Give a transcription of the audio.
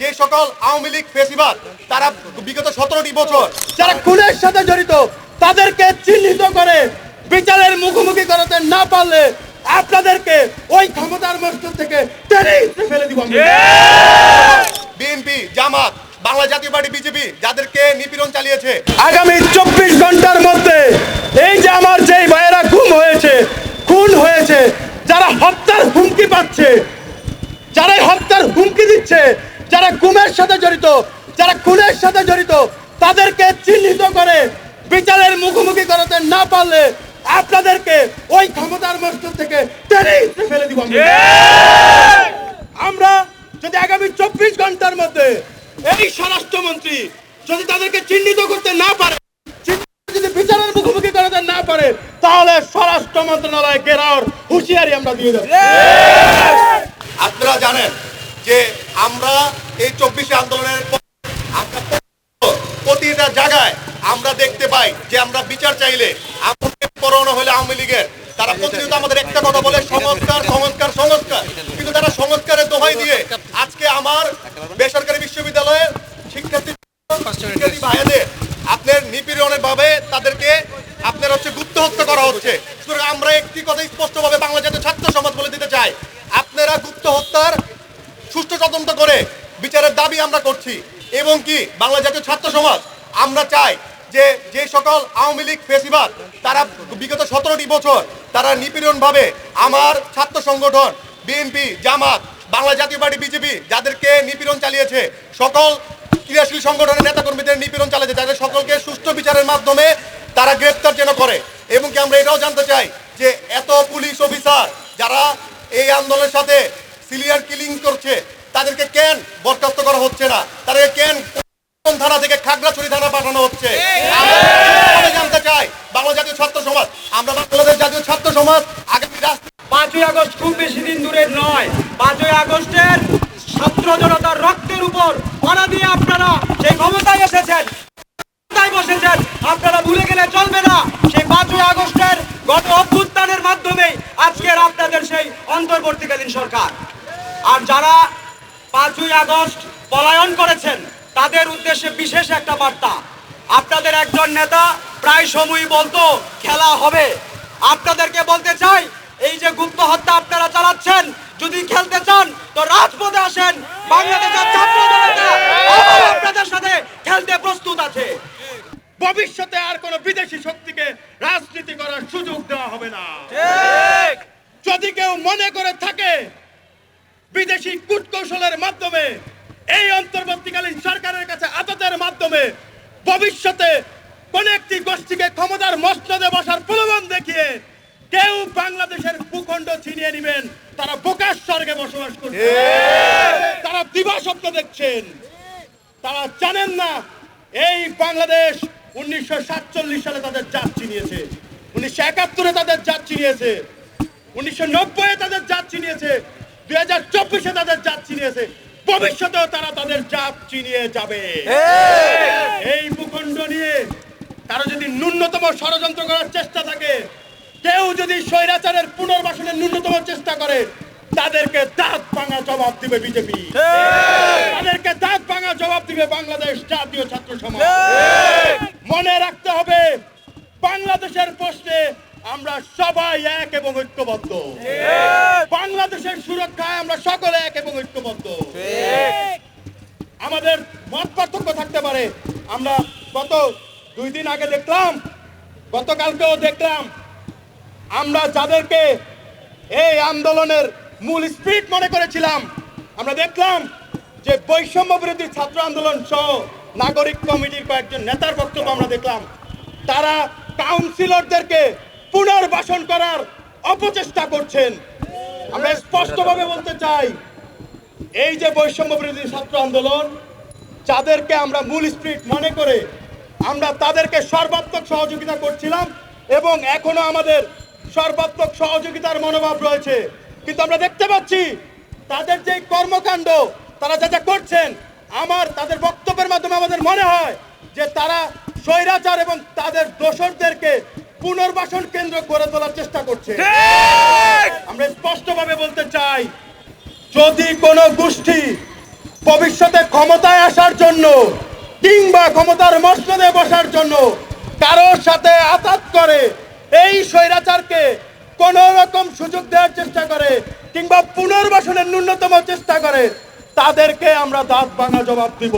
যে সকল আওয়ামী লীগ ফেসিবাদ তারা বিগত সতেরোটি বছর যারা খুনের সাথে জড়িত তাদেরকে চিহ্নিত করে বিচারের মুখোমুখি করাতে না পারলে আপনাদেরকে ওই ক্ষমতার মস্তক থেকে টেনে ফেলে দিব বিএনপি জামাত বাংলা জাতীয় পার্টি বিজেপি যাদেরকে নিপীড়ন চালিয়েছে। আগামী চব্বিশ ঘণ্টার মধ্যে এই যে আমার যেই ভাইয়েরা খুন হয়েছে খুন হয়েছে যারা হত্যার হুমকি পাচ্ছে যারাই হত্যার হুমকি দিচ্ছে যারা গুমের সাথে জড়িত যারা খুনের সাথে জড়িত তাদেরকে চিহ্নিত করে বিচারের মুখোমুখি করাতে না পারলে আপনাদেরকে ওই ক্ষমতার মস্তক থেকে টেনে ফেলে দিব আমরা। যদি আগামী চব্বিশ ঘণ্টার মধ্যে এই স্বরাষ্ট্রমন্ত্রী যদি তাদেরকে চিহ্নিত করতে না পারে যদি বিচারের মুখোমুখি করাতে না পারে তাহলে স্বরাষ্ট্র মন্ত্রণালয় ঘেরাওর হুঁশিয়ারি আমরা দিয়ে দেবো। আপনারা জানেন যে আমরা এই চব্বিশে আন্দোলনের পর প্রতিটা জায়গায় আমরা দেখতে পাই যে আমরা বিচার চাইলে পরোয়ানা হলে আওয়ামী লীগের। তারা প্রতিনিয়ত আমাদের একটা কথা বলে, সংস্কার সংস্কার সংস্কার। কিন্তু তারা সংস্কারের দোহাই দিয়ে আজকে আমার বেসরকারি বিশ্ববিদ্যালয়ে শিক্ষার্থী শিক্ষার্থী ভাইদের আপনার নিপীড়নের ভাবে তাদেরকে আপনার হচ্ছে গুপ্ত হত্যা করা হচ্ছে। সুতরাং আমরা একটি কথা স্পষ্টভাবে বাংলা জাতীয় ছাত্র সমাজ বলে দিতে চাই। আপনারা গুপ্ত হত্যার সুষ্ঠু তদন্ত করে বিচারের দাবি আমরা করছি। এবং কি, বাংলা জাতীয় ছাত্র সমাজ, আমরা চাই যে যে সকল আওয়ামী লীগ ফেসিবাদ, তারা বিগত সতেরোটি বছর তারা নিপীড়নভাবে আমার ছাত্র সংগঠন বিএনপি জামাত, বাংলা জাতীয় পার্টি বিজেপি যাদেরকে নিপীড়ন চালিয়েছে, সকল ক্রিয়াশীল সংগঠনের নেতাকর্মীদের নিপীড়ন চালিয়েছে তাদের সকলকে সুষ্ঠু বিচারের মাধ্যমে তারা গ্রেপ্তার যেন করে। এবং কি আমরা এটাও জানতে চাই যে, এত পুলিশ অফিসার যারা এই আন্দোলনের সাথে সিলিয়ার কিলিং করছে তাদেরকে কেন বরখাস্ত করা হচ্ছে না? তাদেরকে কেন থানা থেকে খাগড়াছড়ি থানা পাঠানো হচ্ছে? জানতে চাই, বাংলা জাতীয় ছাত্র সমাজ, আমরা বাংলাদেশ জাতীয় ছাত্র সমাজ আগামী পাঁচই আগস্ট খুব বেশি দিন দূরের নয়। পাঁচই আগস্টের ছাত্র জনতার রক্তের উপর অনা দিয়ে আপনারা সেই ক্ষমতায় এসেছেন। বসেছেন। আপনারা ভুলে গেলে চলবে না। সেই পাঁচই আগস্টের গত অভ্যুত্থানের মাধ্যমে আজকের আপনাদের সেই অন্তর্বর্তীকালীন সরকার। আর যারা পাঁচই আগস্ট পলায়ন করেছেন। তাদের উদ্দেশ্যে বিশেষ একটা বার্তা। আপনাদের একজন নেতা প্রায় সময়ই বলতো খেলা হবে। আপনাদেরকে বলতে চাই এই যে গুপ্ত হত্যা আপনারা চালাচ্ছেন যদি খেলতে চান তো রাজপথে আসেন। বাংলাদেশের ছাত্র জনতা আপনাদের সাথে খেলতে প্রস্তুত আছে। ভবিষ্যতে আর কোনো বিদেশি শক্তিকে রাজনীতি করার সুযোগ দেওয়া হবে না। যদি কেউ মনে করে থাকে বিদেশি কূটকৌশলের মাধ্যমে এই অন্তর্বর্তীকালীন সরকারের কাছে আদতের মাধ্যমে ভবিষ্যতে কোন একটি গোষ্ঠীকে ক্ষমতার মসনদে বসার প্রলোভন দেখিয়ে কেউ বাংলাদেশের ভূখণ্ড ছিনিয়ে নেবেন। তারা বোকার স্বর্গে বসবাস করছে। তারা দিবা স্বপ্ন দেখছেন। তারা জানেন না এই বাংলাদেশ উনিশশো সাতচল্লিশ সালে তাদের জাত চিনিয়েছে উনিশশো একাত্তরে তাদের জাত চিনিয়েছে উনিশশো নব্বই তাদের জাত চিনিয়েছে দুই হাজার চব্বিশে তাদের জাত চিনিয়েছে ভবিষ্যতেও তারা তাদের জাত চিনিয়ে যাবে। এই ভূখণ্ড নিয়ে কারও যদি ন্যূনতম ষড়যন্ত্র করার চেষ্টা থাকে কেউ যদি স্বৈরাচারের পুনর্বাসনের ন্যূনতম চেষ্টা করে তাদেরকে দাঁত ভাঙা জবাব দিবে বিজেপি। তাদেরকে দাঁত ভাঙা জবাব দিবে বাংলাদেশ জাতীয় ছাত্র সমাজ। মনে রাখতে হবে বাংলাদেশের প্রশ্নে আমরা সবাই এক এবং ঐক্যবদ্ধ। বাংলাদেশের সুরক্ষায় আমরা সকলে এক এবং ঐক্যবদ্ধ। আমাদের মত পার্থক্য থাকতে পারে। আমরা গত দুই দিন আগে দেখলাম গতকালকেও দেখলাম আমরা যাদেরকে এই আন্দোলনের মূল স্পিরিট মনে করেছিলাম আমরা দেখলাম যে বৈষম্য বিরোধী ছাত্র আন্দোলন সহ নাগরিক কমিটির কয়েকজন নেতার বক্তব্য আমরা দেখলাম। তারা কাউন্সিলরদেরকে পুনর্বাসন করার অপচেষ্টা করছেন। আমরা স্পষ্টভাবে বলতে চাই, এই যে বৈষম্য বিরোধী ছাত্র আন্দোলন, যাদেরকে আমরা মূল স্পিরিট মনে করে আমরা তাদেরকে সর্বাত্মক সহযোগিতা করছিলাম এবং এখনও আমাদের সর্বাত্মক সহযোগিতার মনোভাব রয়েছে। কিন্তু আমরা দেখতে পাচ্ছি, তাদের যে কর্মকাণ্ড, তারা যা যা করছেন, আমার তাদের বক্তব্যের মাধ্যমে আমাদের মনে হয় যে তারা স্বৈরাচার এবং তাদের দোসরদেরকে পুনর্বাসন কেন্দ্র গড়ে তোলার চেষ্টা করছে। আমরা স্পষ্টভাবে বলতে চাই যদি কোনো গোষ্ঠী ভবিষ্যতে ক্ষমতায় আসার জন্য কিংবা ক্ষমতার মসনদে বসার জন্য কারোর সাথে আতাত করে এই স্বৈরাচারকে কোন রকম সুযোগ দেওয়ার চেষ্টা করে কিংবা পুনর্বাসনের ন্যূনতম চেষ্টা করে তাদেরকে আমরা দাঁত ভাঙা জবাব দিব।